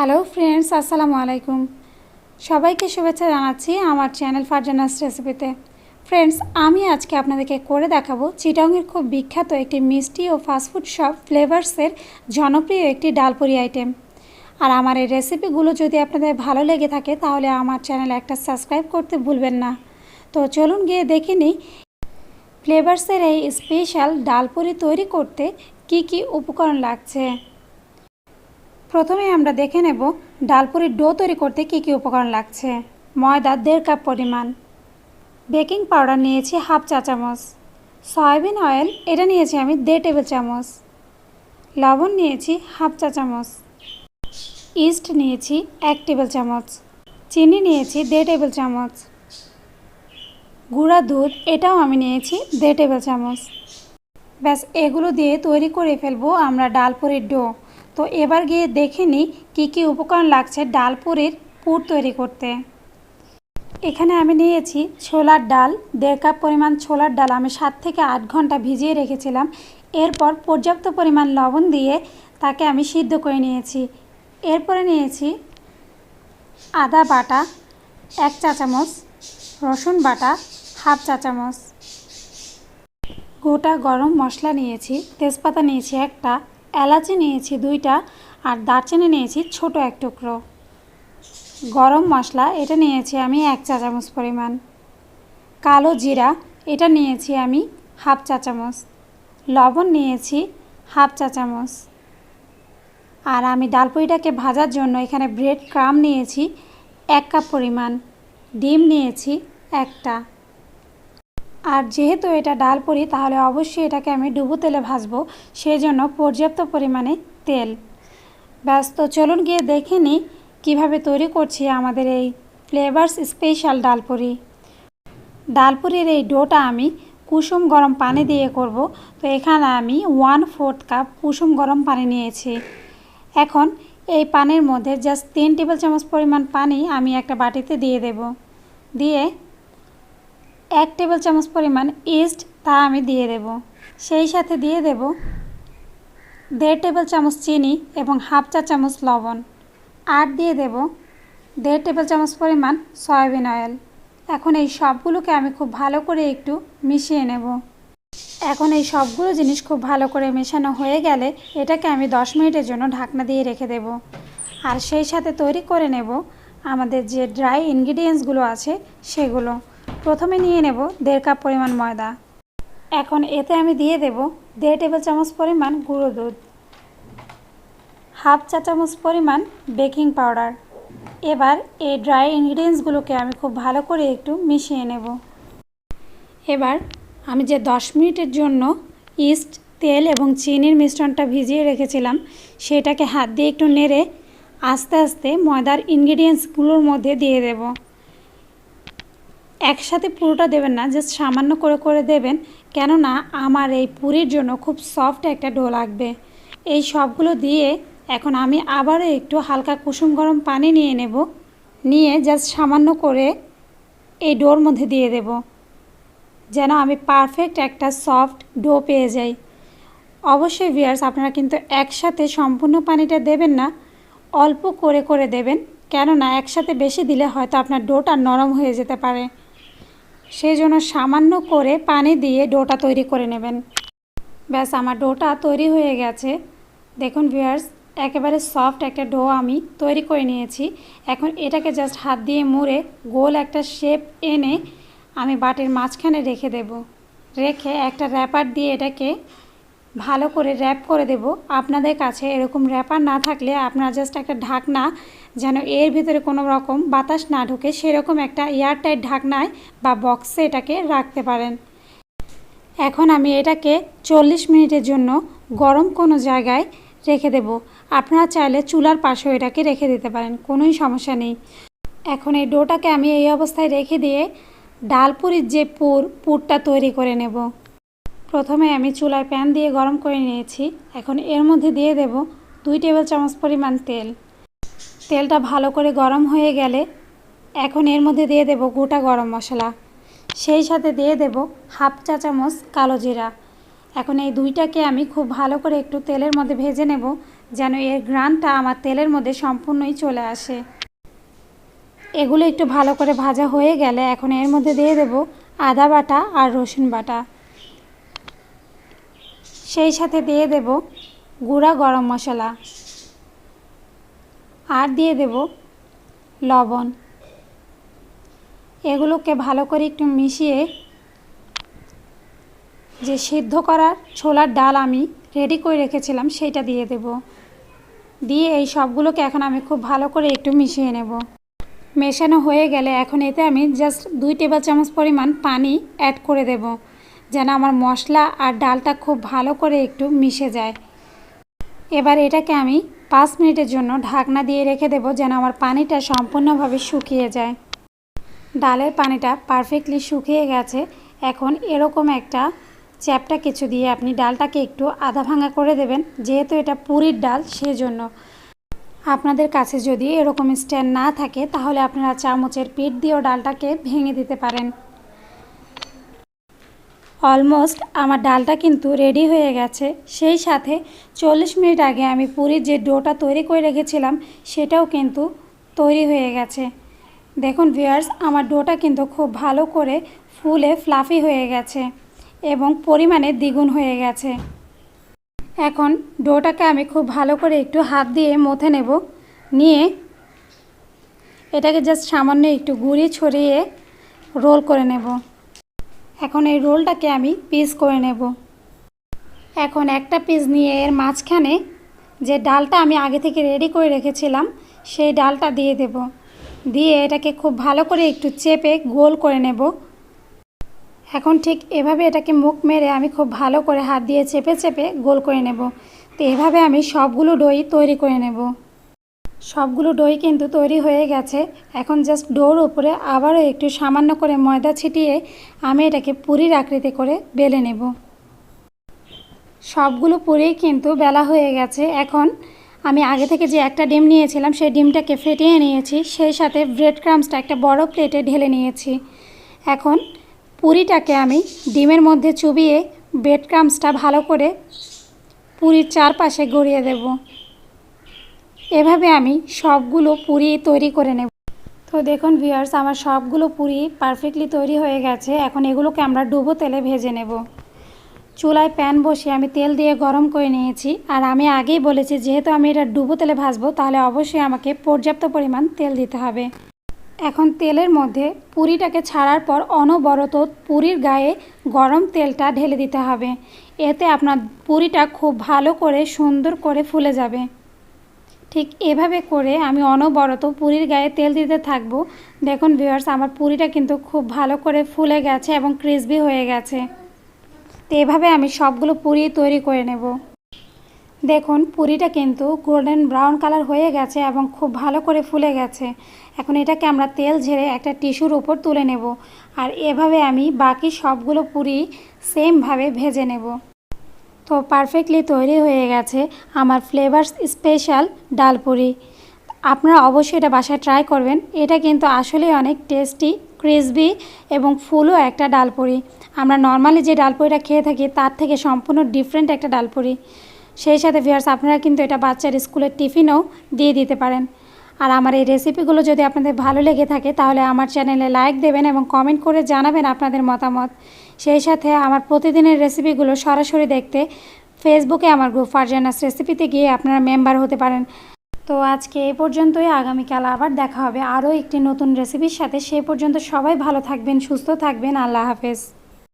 Hello friends আসসালামু আলাইকুম সবাইকে শুভেচ্ছা জানাচ্ছি আমার চ্যানেল ফারজানাস রেসিপিতে ফ্রেন্ডস আমি আজকে আপনাদেরকে করে দেখাবো চিটংয়ের খুব বিখ্যাত একটি মিষ্টি ও ফাস্টফুড শপ ফ্লেভার্সের জনপ্রিয় একটি ডালপুরি আইটেম আর আমার এই রেসিপিগুলো যদি আপনাদের ভালো লেগে থাকে, তাহলে আমার চ্যানেল একটা সাবস্ক্রাইব করতে ভুলবেন না। তো চলুন গিয়ে দেখে নিই ফ্লেভার্সের এই স্পেশাল ডালপুরি তৈরি করতে কি কি উপকরণ লাগছে। প্রথমে আমরা দেখে নেব ডালপুরির ডো তৈরি করতে কী কী উপকরণ লাগছে। ময়দা দেড় কাপ পরিমাণ। বেকিং পাউডার নিয়েছি হাফ চা চামচ। সয়াবিন অয়েল, এটা নিয়েছি আমি দেড় টেবিল চামচ। লবণ নিয়েছি হাফ চা চামচ। ইস্ট নিয়েছি এক টেবিল চামচ। চিনি নিয়েছি দেড় টেবিল চামচ। গুঁড়া দুধ, এটাও আমি নিয়েছি দেড় টেবিল চামচ। ব্যাস, এগুলো দিয়ে তৈরি করে ফেলব আমরা ডালপুরির ডো। তো এবার গিয়ে দেখে নিই কী কী উপকরণ লাগছে ডালপুরির পুর তৈরি করতে। এখানে আমি নিয়েছি ছোলার ডাল, দেড় কাপ পরিমাণ ছোলার ডাল আমি সাত থেকে আট ঘণ্টা ভিজিয়ে রেখেছিলাম। এরপর পর্যাপ্ত পরিমাণ লবণ দিয়ে তাকে আমি সিদ্ধ করে নিয়েছি। এরপরে নিয়েছি আদা বাটা, এক চা চামচ, রসুন বাটা, হাফ চা চামচ। গোটা গরম মশলা নিয়েছি, তেজপাতা নিয়েছি একটা এলাচি নিয়েছি দুইটা আর দারচিনি নিয়েছি ছোট এক টুকরো। গরম মশলা, এটা নিয়েছি আমি এক চা চামচ পরিমাণ। কালো জিরা, এটা নিয়েছি আমি হাফ চা চামচ। লবণ নিয়েছি হাফ চা চামচ। আর আমি ডালপুরিটাকে ভাজার জন্য এখানে ব্রেড ক্রাম নিয়েছি এক কাপ পরিমাণ। ডিম নিয়েছি একটা। আর যেহেতু এটা ডাল পুরি তাহলে অবশ্যই এটাকে আমি ডুবো তেলে ভাজবো সেই জন্য পর্যাপ্ত পরিমাণে তেল। ব্যাস, তো চলুন গিয়ে দেখে নিই কীভাবে তৈরি করছি আমাদের এই ফ্লেভার্স স্পেশাল ডালপুরি। ডালপুরির এই ডোটা আমি কুসুম গরম পানি দিয়ে করব। তো এখানে আমি ওয়ান ফোর্থ কাপ কুসুম গরম পানি নিয়েছি। এখন এই পানির মধ্যে জাস্ট তিন টেবিল চামচ পরিমাণ পানি আমি একটা বাটিতে দিয়ে দেব। দিয়ে এক টেবিল চামচ পরিমাণ ইস্ট তা আমি দিয়ে দেব। সেই সাথে দিয়ে দেব দেড় টেবিল চামচ চিনি এবং হাফ চা চামচ লবণ। আর দিয়ে দেব দেড় টেবিল চামচ পরিমাণ সয়াবিন অয়েল। এখন এই সবগুলোকে আমি খুব ভালো করে একটু মিশিয়ে নেব। এখন এই সবগুলো জিনিস খুব ভালো করে মেশানো হয়ে গেলে এটাকে আমি দশ মিনিটের জন্য ঢাকনা দিয়ে রেখে দেব। আর সেই সাথে তৈরি করে নেব আমাদের যে ড্রাই ইনগ্রিডিয়েন্টসগুলো আছে সেগুলো। প্রথমে নিয়ে নেব দেড় কাপ পরিমাণ ময়দা। এখন এতে আমি দিয়ে দেব দেড় টেবিল চামচ পরিমাণ গুঁড়ো দুধ, হাফ চা চামচ পরিমাণ বেকিং পাউডার। এবার এই ড্রাই ইনগ্রিডিয়েন্টসগুলোকে আমি খুব ভালো করে একটু মিশিয়ে নেব। এবার আমি যে দশ মিনিটের জন্য ইস্ট, তেল এবং চিনির মিশ্রণটা ভিজিয়ে রেখেছিলাম, সেটাকে হাত দিয়ে একটু নেড়ে আস্তে আস্তে ময়দার ইনগ্রিডিয়েন্টসগুলোর মধ্যে দিয়ে দেব। একসাথে পুরোটা দেবেন না জাস্ট সামান্য করে করে দেবেন। কেননা আমার এই পুরির জন্য খুব সফট একটা ডো লাগবে। এই সবগুলো দিয়ে এখন আমি আবারও একটু হালকা কুসুম গরম পানি নিয়ে নেব। নিয়ে জাস্ট সামান্য করে এই ডোর মধ্যে দিয়ে দেব। যেন আমি পারফেক্ট একটা সফট ডো পেয়ে যাই। অবশ্যই ভিয়ার্স আপনারা কিন্তু একসাথে সম্পূর্ণ পানিটা দেবেন না, অল্প করে করে দেবেন। কেননা একসাথে বেশি দিলে হয়তো আপনার ডোটা নরম হয়ে যেতে পারে। সেই জন্য সামান্য করে পানি দিয়ে ডোটা তৈরি করে নেবেন। ব্যাস, আমার ডোটা তৈরি হয়ে গেছে। দেখুন ভিয়ার্স একেবারে সফট একটা ডো আমি তৈরি করে নিয়েছি। এখন এটাকে জাস্ট হাত দিয়ে মুড়ে গোল একটা শেপ এনে আমি বাটির মাঝখানে রেখে দেব। রেখে একটা র্যাপার দিয়ে এটাকে ভালো করে র্যাপ করে দেব। আপনাদের কাছে এরকম র্যাপার না থাকলে আপনারা জাস্ট একটা ঢাকনা যেন এর ভিতরে কোনো রকম বাতাস না ঢুকে সেরকম একটা এয়ারটাইট ঢাকনায় বা বক্সে এটাকে রাখতে পারেন। এখন আমি এটাকে চল্লিশ মিনিটের জন্য গরম কোনো জায়গায় রেখে দেব। আপনারা চাইলে চুলার পাশেও এটাকে রেখে দিতে পারেন, কোনোই সমস্যা নেই। এখন এই ডোটাকে আমি এই অবস্থায় রেখে দিয়ে ডালপুরির যে পুর, পুরটা তৈরি করে নেব। প্রথমে আমি চুলায় প্যান দিয়ে গরম করে নিয়েছি। এখন এর মধ্যে দিয়ে দেব দুই টেবিল চামচ পরিমাণ তেল। তেলটা ভালো করে গরম হয়ে গেলে এখন এর মধ্যে দিয়ে দেব গোটা গরম মশলা। সেই সাথে দিয়ে দেব হাফ চা চামচ কালো জিরা। এখন এই দুইটাকে আমি খুব ভালো করে একটু তেলের মধ্যে ভেজে নেব যেন এর ঘ্রাণটা আমার তেলের মধ্যে সম্পূর্ণই চলে আসে। এগুলো একটু ভালো করে ভাজা হয়ে গেলে এখন এর মধ্যে দিয়ে দেব আদা বাটা আর রসুন বাটা। সেই সাথে দিয়ে দেব গুঁড়া গরম মশলা। আর দিয়ে দেব লবণ। এগুলোকে ভালো করে একটু মিশিয়ে যে সিদ্ধ করার ছোলার ডাল আমি রেডি করে রেখেছিলাম, সেইটা দিয়ে দেব। দিয়ে এই সবগুলোকে এখন আমি খুব ভালো করে একটু মিশিয়ে নেব। মেশানো হয়ে গেলে এখন এতে আমি জাস্ট দুই টেবিল চামচ পরিমাণ পানি অ্যাড করে দেব, যেন আমার মশলা আর ডালটা খুব ভালো করে একটু মিশে যায়। এবার এটাকে আমি পাঁচ মিনিটের জন্য ঢাকনা দিয়ে রেখে দেব যেন আমার পানিটা সম্পূর্ণভাবে শুকিয়ে যায়। ডালের পানিটা পারফেক্টলি শুকিয়ে গেছে। এখন এরকম একটা চ্যাপটা কিছু দিয়ে আপনি ডালটাকে একটু আধা ভাঙা করে দেবেন, যেহেতু এটা পুরীর ডাল সেজন্য। আপনাদের কাছে যদি এরকম স্ট্যান্ড না থাকে, তাহলে আপনারা চামচের পিঠ দিয়েও ডালটাকে ভেঙে দিতে পারেন। অলমোস্ট আমার ডালটা কিন্তু রেডি হয়ে গেছে। সেই সাথে চল্লিশ মিনিট আগে আমি পুরীর যে ডোটা তৈরি করে রেখেছিলাম, সেটাও কিন্তু তৈরি হয়ে গেছে। দেখুন ভিয়ার্স আমার ডোটা কিন্তু খুব ভালো করে ফুলে ফ্লাফি হয়ে গেছে এবং পরিমাণে দ্বিগুণ হয়ে গেছে। এখন ডোটাকে আমি খুব ভালো করে একটু হাত দিয়ে মথে নেব। নিয়ে এটাকে জাস্ট সামান্য একটু গুঁড়ি ছড়িয়ে রোল করে নেব। এখন এই রোলটাকে আমি পিস করে নেব। এখন একটা পিস নিয়ে এর মাঝখানে যে ডালটা আমি আগে থেকে রেডি করে রেখেছিলাম, সেই ডালটা দিয়ে দেব। দিয়ে এটাকে খুব ভালো করে একটু চেপে গোল করে নেব। এখন ঠিক এভাবে এটাকে মুখ মেরে আমি খুব ভালো করে হাত দিয়ে চেপে চেপে গোল করে নেব। তো এভাবে আমি সবগুলো দই তৈরি করে নেব। সবগুলো দই কিন্তু তৈরি হয়ে গেছে। এখন জাস্ট ডোর উপরে আবারও একটু সামান্য করে ময়দা ছিটিয়ে আমি এটাকে পুরীর আকৃতি করে বেলে নেব। সবগুলো পুরেই কিন্তু বেলা হয়ে গেছে। এখন আমি আগে থেকে যে একটা ডিম নিয়েছিলাম, সেই ডিমটাকে ফেটিয়ে নিয়েছি। সেই সাথে ব্রেড ক্রামসটা একটা বড় প্লেটে ঢেলে নিয়েছি। এখন পুরিটাকে আমি ডিমের মধ্যে চুবিয়ে ব্রেড ক্রামসটা ভালো করে পুরীর চারপাশে গড়িয়ে দেব। এভাবে আমি সবগুলো পুরি তৈরি করে নেব। তো দেখুন ভিউয়ার্স আমার সবগুলো পুরি পারফেক্টলি তৈরি হয়ে গেছে। এখন এগুলোকে আমরা ডুবো তেলে ভেজে নেব। চুলায় প্যান বসিয়ে আমি তেল দিয়ে গরম করে নিয়েছি। আর আমি আগেই বলেছি, যেহেতু আমি এটা ডুবো তেলে ভাজবো, তাহলে অবশ্যই আমাকে পর্যাপ্ত পরিমাণ তেল দিতে হবে। এখন তেলের মধ্যে পুরিটাকে ছাড়ার পর অনবরত পুরির গায়ে গরম তেলটা ঢেলে দিতে হবে। এতে আপনার পুরিটা খুব ভালো করে সুন্দর করে ফুলে যাবে। ঠিক এভাবে করে আমি অনবরত পুরীর গায়ে তেল দিতে থাকব। দেখুন ভিউয়ার্স আমার পুরিটা কিন্তু খুব ভালো করে ফুলে গেছে এবং ক্রিসপি হয়ে গেছে। তো এভাবে আমি সবগুলো পুরি তৈরি করে নেব। দেখুন, পুরিটা কিন্তু গোল্ডেন ব্রাউন কালার হয়ে গেছে এবং খুব ভালো করে ফুলে গেছে। এখন এটাকে আমরা তেল ঝেড়ে একটা টিস্যুর উপর তুলে নেব। আর এভাবে আমি বাকি সবগুলো পুরি সেমভাবে ভেজে নেব। তো পারফেক্টলি তৈরি হয়ে গেছে আমার ফ্লেভার্স স্পেশাল ডাল পুরি আপনারা অবশ্যই এটা বাসায় ট্রাই করবেন। এটা কিন্তু আসলেই অনেক টেস্টি ক্রিসপি এবং ফুলও একটা ডালপুরি। আমরা নর্মালি যে ডালপুরিটা খেয়ে থাকি, তার থেকে সম্পূর্ণ ডিফারেন্ট একটা ডালপুরি। সেই সাথে ভিয়ার্স আপনারা কিন্তু এটা বাচ্চার স্কুলের টিফিনও দিয়ে দিতে পারেন। আর আমার এই রেসিপিগুলো যদি আপনাদের ভালো লেগে থাকে, তাহলে আমার চ্যানেলে লাইক দেবেন এবং কমেন্ট করে জানাবেন আপনাদের মতামত। সেই সাথে আমার প্রতিদিনের রেসিপিগুলো সরাসরি দেখতে ফেসবুকে আমার গ্রুপ ফারজানাস রেসিপিতে গিয়ে আপনারা মেম্বার হতে পারেন। তো আজকে এ পর্যন্তই, আগামীকাল আবার দেখা হবে আরও একটি নতুন রেসিপির সাথে। সে পর্যন্ত সবাই ভালো থাকবেন, সুস্থ থাকবেন। আল্লাহ হাফেজ।